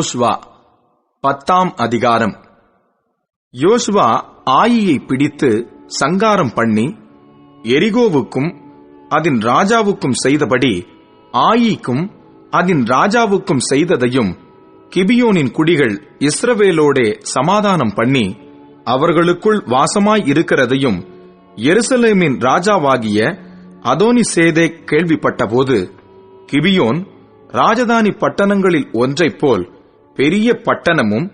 யோசுவா பத்தாம் அதிகாரம். யோசுவா ஆயியை பிடித்து சங்காரம் பண்ணி எரிகோவுக்கும் அதன் ராஜாவுக்கும் செய்தபடி ஆயிக்கும் அதன் ராஜாவுக்கும் செய்ததையும் கிபியோனின் குடிகள் இஸ்ரவேலோடே சமாதானம் பண்ணி அவர்களுக்குள் வாசமாய் இருக்கிறதையும் எருசலேமின் ராஜாவாகிய அதோனி சேதே கேள்விப்பட்டபோது கிபியோன் ராஜதானி பட்டணங்களில் ஒன்றைப் போல் பெரிய பட்டணமும்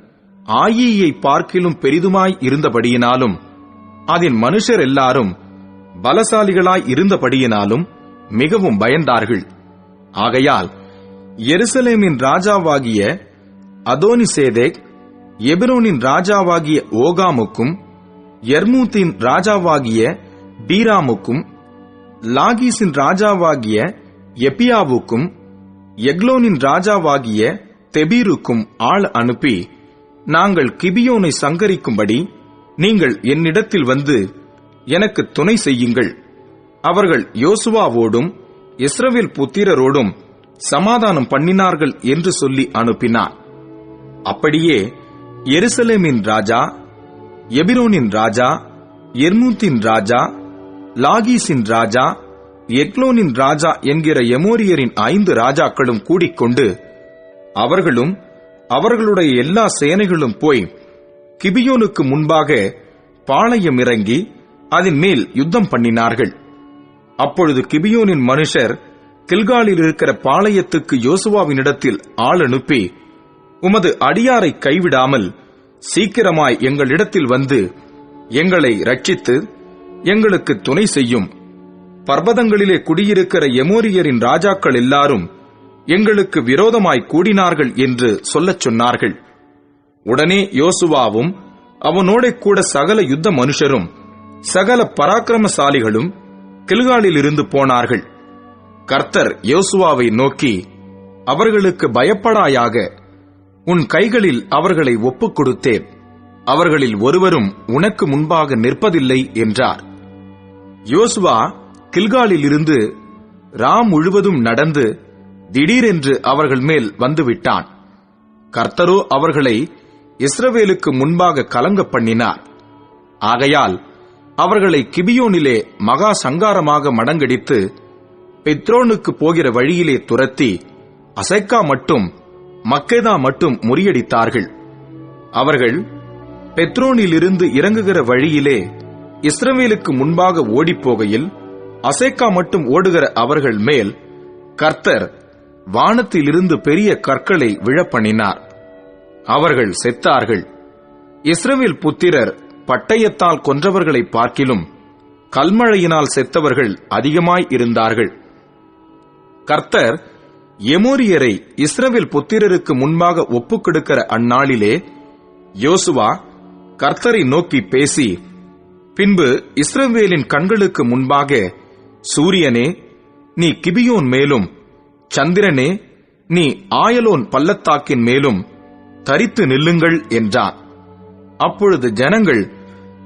ஆயியை பார்க்கிலும் பெரிதுமாய் இருந்தபடியினாலும் அதன் மனுஷர் எல்லாரும் பலசாலிகளாய் இருந்தபடியினாலும் மிகவும் பயந்தார்கள். ஆகையால் எருசலேமின் ராஜாவாகிய அதோனிசேதேக் எபிரோனின் ராஜாவாகிய ஓகாமுக்கும் எர்மூத்தின் ராஜாவாகிய பீராமுக்கும் லாகீஸின் ராஜாவாகிய எப்பியாவுக்கும் எக்லோனின் ராஜாவாகிய தெபீருக்கும் ஆள் அனுப்பி நாங்கள் கிபியோனை சங்கரிக்கும்படி நீங்கள் என்னிடத்தில் வந்து எனக்கு துணை செய்யுங்கள். அவர்கள் யோசுவாவோடும் இஸ்ரவேல் புத்திரரோடும் சமாதானம் பண்ணினார்கள் என்று சொல்லி அனுப்பினார். அப்படியே எருசலேமின் ராஜா எபிரோனின் ராஜா எர்மூத்தின் ராஜா லாகீஸின் ராஜா எக்லோனின் ராஜா என்கிற எமோரியரின் ஐந்து ராஜாக்களும் கூடிக்கொண்டு அவர்களும் அவர்களுடைய எல்லா சேனைகளும் போய் கிபியோனுக்கு முன்பாக பாளையம் இறங்கி அதன் மேல் யுத்தம் பண்ணினார்கள். அப்பொழுது கிபியோனின் மனுஷர் கில்காலில் இருக்கிற பாளையத்துக்கு யோசுவாவினிடத்தில் ஆள் அனுப்பி உமது அடியாரை கைவிடாமல் சீக்கிரமாய் எங்களிடத்தில் வந்து எங்களை ரட்சித்து எங்களுக்கு துணை செய்யும். பர்வதங்களிலே குடியிருக்கிற எமோரியரின் ராஜாக்கள் எல்லாரும் எங்களுக்கு விரோதமாய் கூடினார்கள் என்று சொல்லச் சொன்னார்கள். உடனே யோசுவாவும் அவனோட கூட சகல யுத்த மனுஷரும் சகல பராக்கிரமசாலிகளும் கில்காலில் இருந்து போனார்கள். கர்த்தர் யோசுவாவை நோக்கி அவர்களுக்கு பயப்படாயாக உன் கைகளில் அவர்களை ஒப்புக் கொடுத்தேன் அவர்களில் ஒருவரும் உனக்கு முன்பாக நிற்பதில்லை என்றார். யோசுவா கில்காலில் இருந்து ராம் முழுவதும் நடந்து திடீரென்று அவர்கள் மேல் வந்துவிட்டான். கர்த்தரோ அவர்களை இஸ்ரவேலுக்கு முன்பாக கலங்க பண்ணினார் ஆகையால் அவர்களை கிபியோனிலே மகா சங்காரமாக மடங்கடித்து பெத்ரோனுக்கு போகிற வழியிலே துரத்தி அசைக்கா மட்டும் மக்கேதா மட்டும் முறியடித்தார்கள். அவர்கள் பெத்ரோனிலிருந்து இறங்குகிற வழியிலே இஸ்ரவேலுக்கு முன்பாக ஓடிப்போகையில் அசேக்கா மட்டும் ஓடுகிற அவர்கள் மேல் கர்த்தர் வானத்திலிருந்து பெரிய கற்களை விழப்பண்ணினார். அவர்கள் செத்தார்கள். இஸ்ரவேல் புத்திரர் பட்டயத்தால் கொன்றவர்களை பார்க்கிலும் கல்மழையினால் செத்தவர்கள் அதிகமாய் இருந்தார்கள். கர்த்தர் எமோரியரை இஸ்ரவேல் புத்திரருக்கு முன்பாக ஒப்புக்கொடுக்கிற அந்நாளிலே யோசுவா கர்த்தரை நோக்கி பேசி பின்பு இஸ்ரவேலின் கண்களுக்கு முன்பாக சூரியனே நீ கிபியோன் மேலும் சந்திரனே நீ ஆயலோன் பள்ளத்தாக்கின் மேலும் தரித்து நில்லுங்கள் என்றார் அப்பொழுது ஜனங்கள்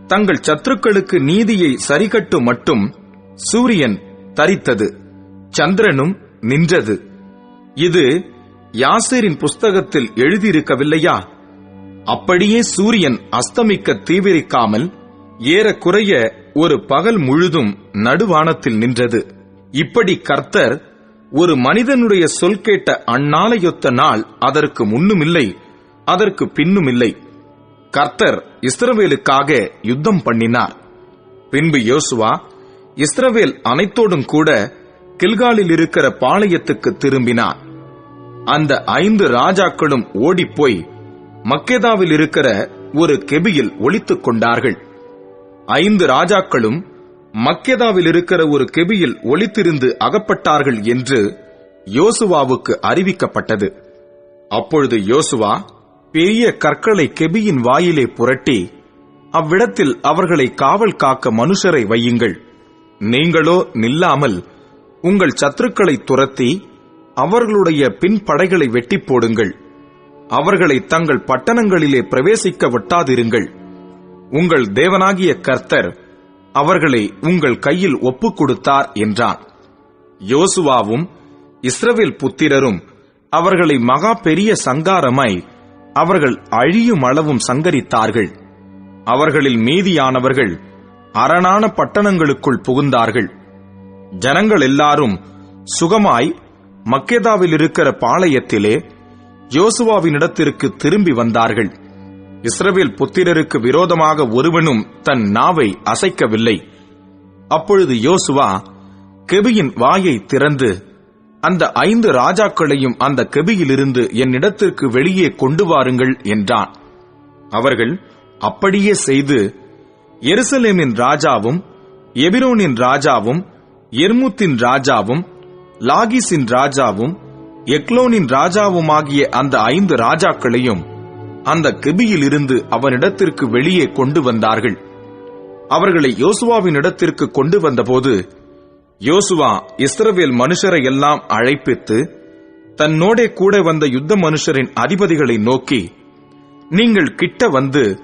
தங்கள் சத்துருக்களுக்கு நீதியை சரிகட்டு மட்டும் சூரியன் தரித்தது சந்திரனும் நின்றது. இது யாசேரின் புஸ்தகத்தில் எழுதியிருக்கவில்லையா? அப்படியே சூரியன் அஸ்தமிக்க தீவிரிக்காமல் ஏறக்குறைய ஒரு பகல் முழுதும் நடுவானத்தில் நின்றது. இப்படி கர்த்தர் ஒரு மனிதனுடைய சொல் கேட்ட அந்நாளையொத்த நாள் அதற்கு முன்னுமில்லை அதற்கு பின்னுமில்லை. கர்த்தர் இஸ்ரவேலுக்காக யுத்தம் பண்ணினார். பின்பு யோசுவா இஸ்ரவேல் அனைத்தோடும் கூட கில்காலில் இருக்கிற பாளையத்துக்கு திரும்பினார். அந்த ஐந்து ராஜாக்களும் ஓடிப்போய் மக்கேதாவில் இருக்கிற ஒரு கெபியில் ஒளித்துக் கொண்டார்கள். ஐந்து ராஜாக்களும் மக்கேதாவில் இருக்கிற ஒரு கெபியில் ஒளித்திருந்து அகப்பட்டார்கள் என்று யோசுவாவுக்கு அறிவிக்கப்பட்டது. அப்பொழுது யோசுவா பெரிய கற்களை கெபியின் வாயிலே புரட்டி அவ்விடத்தில் அவர்களை காவல் காக்க மனுஷரை வையுங்கள். நீங்களோ நில்லாமல் உங்கள் சத்துருக்களை துரத்தி அவர்களுடைய பின்படைகளை வெட்டி போடுங்கள். அவர்களை தங்கள் பட்டணங்களிலே பிரவேசிக்க விட்டாதிருங்கள். உங்கள் தேவனாகிய கர்த்தர் அவர்களை உங்கள் கையில் ஒப்புக் கொடுத்தார் என்றான். யோசுவாவும் இஸ்ரவேல் புத்திரரும் அவர்களை மகா பெரிய சங்காரமாய் அவர்கள் அழியும் அளவும் சங்கரித்தார்கள். அவர்களில் மீதியானவர்கள் அரணான பட்டணங்களுக்குள் புகுந்தார்கள். ஜனங்கள் எல்லாரும் சுகமாய் மக்கேதாவில் இருக்கிற பாளையத்திலே யோசுவாவினிடத்திற்கு திரும்பி வந்தார்கள். இஸ்ரவேல் புத்திரருக்கு விரோதமாக ஒருவனும் தன் நாவை அசைக்கவில்லை. அப்பொழுது யோசுவா கெபியின் வாயை திறந்து அந்த ஐந்து ராஜாக்களையும் அந்த கெபியிலிருந்து என்னிடத்திற்கு வெளியே கொண்டு வாருங்கள் என்றான். அவர்கள் அப்படியே செய்து எருசலேமின் ராஜாவும் எபிரோனின் ராஜாவும் எர்முத்தின் ராஜாவும் லாகிஸின் ராஜாவும் எக்லோனின் ராஜாவுமாகிய அந்த ஐந்து ராஜாக்களையும் அந்த கெபியில் இருந்து அவனிடத்திற்கு வெளியே கொண்டு வந்தார்கள். அவர்களை யோசுவாவின் இடத்திற்கு கொண்டு வந்தபோது யோசுவா இஸ்ரவேல் மனுஷரை எல்லாம் அழைப்பித்து தன்னோடே கூட வந்த யுத்த மனுஷரின் அதிபதிகளை நோக்கி நீங்கள் கிட்ட வந்து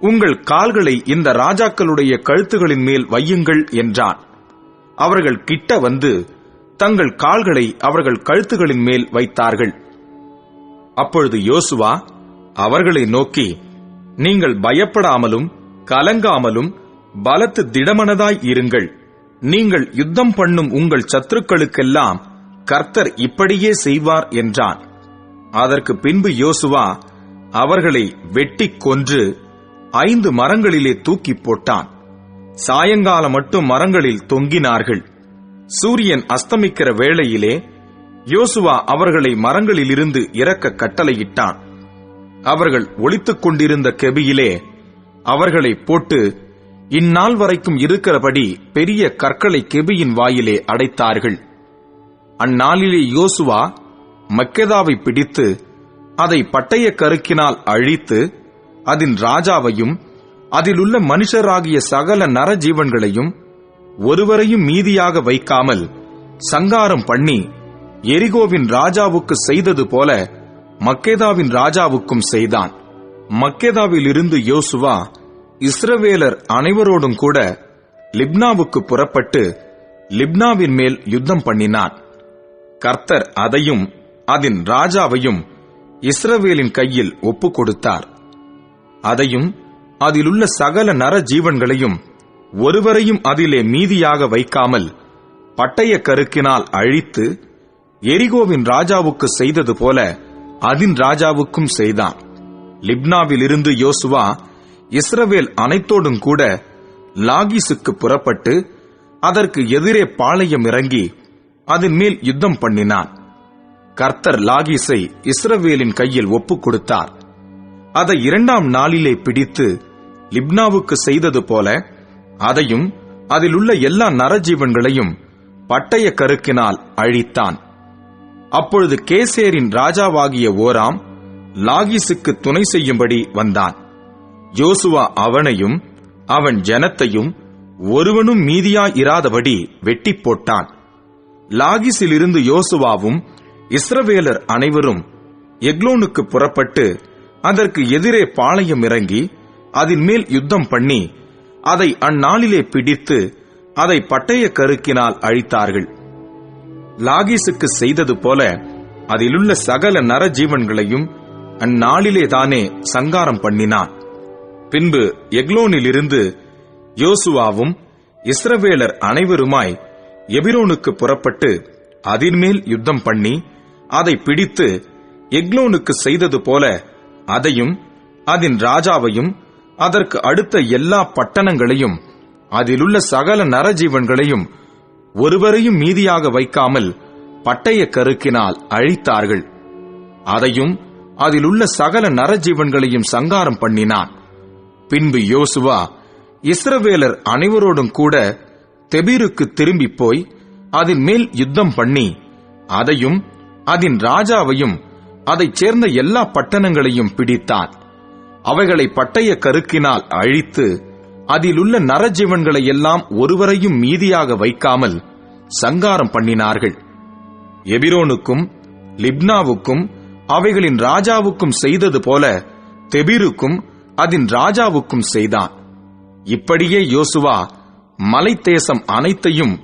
உங்கள் கால்களை இந்த ராஜாக்களுடைய கழுத்துகளின் மேல் வையுங்கள் என்றான். அவர்கள் கிட்ட வந்து தங்கள் கால்களை அவர்கள் கழுத்துகளின் மேல் வைத்தார்கள். அப்பொழுது யோசுவா அவர்களை நோக்கி நீங்கள் பயப்படாமலும் கலங்காமலும் பலத்து திடமனதாய் இருங்கள். நீங்கள் யுத்தம் பண்ணும் உங்கள் சத்துருக்களுக்கெல்லாம் கர்த்தர் இப்படியே செய்வார் என்றான். அதற்கு பின்பு யோசுவா அவர்களை வெட்டிக் கொன்று ஐந்து மரங்களிலே தூக்கி போட்டான். சாயங்காலம் மட்டும் மரங்களில் தொங்கினார்கள். சூரியன் அஸ்தமிக்கிற வேளையிலே யோசுவா அவர்களை மரங்களிலிருந்து இறக்க கட்டளையிட்டான். அவர்கள் ஒளித்துக் கொண்டிருந்த கெபியிலே அவர்களை போட்டு இந்நாள் வரைக்கும் இருக்கிறபடி பெரிய கற்களை கெபியின் வாயிலே அடைத்தார்கள். அந்நாளிலே யோசுவா மக்கேதாவை பிடித்து அதை பட்டய கருக்கினால் அழித்து அதன் ராஜாவையும் அதிலுள்ள மனுஷராகிய சகல நரஜீவன்களையும் ஒருவரையும் மீதியாக வைக்காமல் சங்காரம் பண்ணி எரிகோவின் ராஜாவுக்கு செய்தது போல மக்கேதாவின் ராஜாவுக்கும் செய்தான். மக்கேதாவில் இருந்து யோசுவா இஸ்ரவேலர் அனைவரோடும் கூட லிப்னாவுக்கு புறப்பட்டு லிப்னாவின் மேல் யுத்தம் பண்ணினான். கர்த்தர் அதையும் அதன் ராஜாவையும் இஸ்ரவேலின் கையில் ஒப்புக் கொடுத்தார். அதையும் அதிலுள்ள சகல நர ஜீவன்களையும் ஒருவரையும் அதிலே மீதியாக வைக்காமல் பட்டய கருக்கினால் அழித்து எரிகோவின் ராஜாவுக்கு செய்தது போல அதின் ராஜாவுக்கும் செய்தான். லிப்னாவில் இருந்து யோசுவா இஸ்ரவேல் அனைத்தோடும் கூட லாகிசுக்கு புறப்பட்டு அதற்கு எதிரே பாளையம் இறங்கி அதன் மேல் யுத்தம் பண்ணினான். கர்த்தர் லாகிஸை இஸ்ரவேலின் கையில் ஒப்புக் கொடுத்தார். அதை இரண்டாம் நாளிலே பிடித்து லிப்னாவுக்கு செய்தது போல அதையும் அதிலுள்ள எல்லா நரஜீவன்களையும் பட்டய கருக்கினால் அழித்தான். அப்பொழுது கேசேரின் ராஜாவாகிய ஓராம் லாகிசுக்கு துணை செய்யும்படி வந்தான். யோசுவா அவனையும் அவன் ஜனத்தையும் ஒருவனும் மீதியாயிராதபடி வெட்டி போட்டான். லாகிஸிலிருந்து யோசுவாவும் இஸ்ரவேலர் அனைவரும் எக்லோனுக்கு புறப்பட்டு அதற்கு எதிரே பாளையம் இறங்கி அதன் மேல் யுத்தம் பண்ணி அதை அந்நாளிலே பிடித்து அதை பட்டய கருக்கினால் அழித்தார்கள். லாகிசுக்கு செய்தது போல அதிலுள்ள சகல நரஜீவன்களையும் அந்நாளிலே தானே சங்காரம் பண்ணினான். பின்பு எக்லோனிலிருந்து யோசுவாவும் இஸ்ரவேலர் அனைவருமாய் எபிரோனுக்கு புறப்பட்டு அதின்மேல் யுத்தம் பண்ணி அதை பிடித்து எக்லோனுக்கு செய்தது போல அதையும் அதன் ராஜாவையும் அதற்கு அடுத்த எல்லா பட்டணங்களையும் அதிலுள்ள சகல நரஜீவன்களையும் ஒருவரையும் மீதியாக வைக்காமல் பட்டய கருக்கினால் அழித்தார்கள். அதையும் அதிலுள்ள சகல நரஜீவன்களையும் சங்காரம் பண்ணினான். பின்பு யோசுவா இஸ்ரவேலர் அனைவரோடும் கூட தெபீருக்கு திரும்பி போய் அதன் மேல் யுத்தம் பண்ணி அதையும் அதன் ராஜாவையும் அதைச் சேர்ந்த எல்லா பட்டணங்களையும் பிடித்தான். அவைகளை பட்டய கருக்கினால் அழித்து அதிலுள்ள நரஜீவன்களை எல்லாம் ஒருவரையும் மீதியாக வைக்காமல் சங்காரம் பண்ணினார்கள். எபிரோனுக்கும் லிப்னாவுக்கும் அவைகளின் ராஜாவுக்கும் செய்தது போல தெபிருக்கும் அதன் ராஜாவுக்கும் செய்தான். இப்படியே யோசுவா மலைத்தேசம் அனைத்தையும்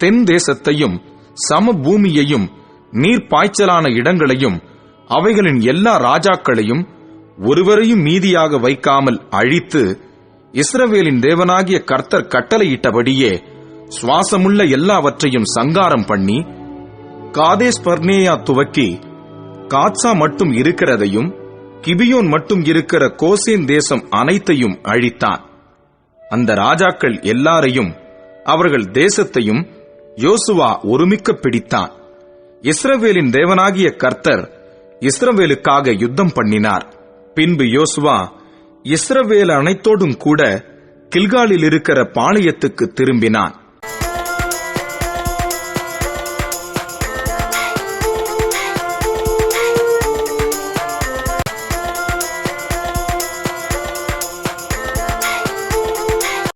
தென் தேசத்தையும் சமபூமியையும் நீர் பாய்ச்சலான இடங்களையும் அவைகளின் எல்லா ராஜாக்களையும் ஒருவரையும் மீதியாக வைக்காமல் அழித்து இஸ்ரவேலின் தேவனாகிய கர்த்தர் கட்டளையிட்டபடியே சுவாசமுள்ள எல்லாவற்றையும் சங்காரம் பண்ணி காதேஸ் பர்னேயா துவக்கி காட்சா மட்டும் இருக்கிறதையும் கிபியோன் மட்டும் இருக்கிற கோசேன் தேசம் அனைத்தையும் அழித்தான். அந்த ராஜாக்கள் எல்லாரையும் அவர்கள் தேசத்தையும் யோசுவா ஒருமிக்க பிடித்தான். இஸ்ரவேலின் தேவனாகிய கர்த்தர் இஸ்ரவேலுக்காக யுத்தம் பண்ணினார். பின்பு யோசுவா இஸ்ரவேல் அனைத்தோடும் கூட கில்காலில் இருக்கிற பாளையத்துக்கு திரும்பினான்.